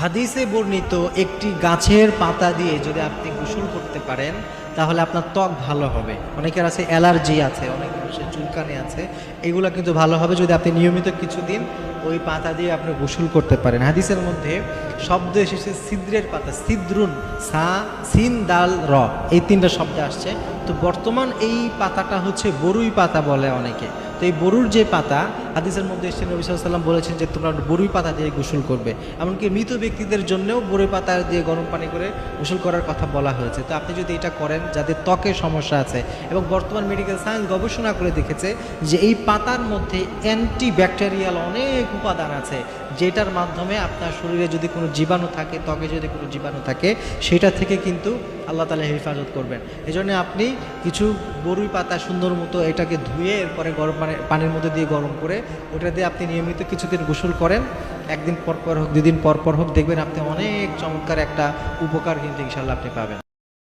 হাদিসে বর্ণিত একটি গাছের পাতা দিয়ে যদি আপনি গোসল করতে পারেন, তাহলে আপনার ত্বক ভালো হবে। অনেকের আছে অ্যালার্জি আছে, অনেক মানুষের চুলকানি আছে। এগুলো কিন্তু ভালো হবে যদি আপনি নিয়মিত কিছুদিন ওই পাতা দিয়ে আপনি গোসল করতে পারেন। হাদিসের মধ্যে শব্দ এসেছে সিদ্রের পাতা, সিদ্রুন, সা, সিন, দাল, র। এই তিনটা শব্দ আসছে। তো বর্তমান এই পাতাটা হচ্ছে বরুই পাতা বলে অনেকে। তো এই বরুর যে পাতা, হাদিসের মধ্যে এসে নবী সাল্লাম বলেছেন যে তোমরা বরুই পাতা দিয়ে গোসল করবে। এমনকি মৃত ব্যক্তিদের জন্যও বরুই পাতা দিয়ে গরম পানি করে গোসল করার কথা বলা হয়েছে। তো আপনি যদি এটা করেন, যাদের ত্বকের সমস্যা আছে এবং বর্তমান মেডিকেল সায়েন্স গবেষণা করে দেখেছে যে এই পাতার মধ্যে অ্যান্টি ব্যাকটেরিয়াল অনেক উপাদান আছে, যেটার মাধ্যমে আপনার শরীরে যদি কোনো জীবাণু থাকে, ত্বকে যদি কোনো জীবাণু থাকে, সেটা থেকে কিন্তু আল্লাহ তালা হেফাজত করবেন। এই জন্য আপনি কিছু বরুই পাতা সুন্দর মতো এটাকে ধুয়ে এরপরে গরম পানি পানির মধ্যে দিয়ে গরম করে, ওটা দিয়ে আপনি নিয়মিত কিছুদিন গোসল করেন। একদিন পর পর হোক, দুদিন পর পর হোক, দেখবেন আপনি অনেক চমৎকার একটা উপকার কিন্তু ইনশাল্লাহ আপনি পাবেন।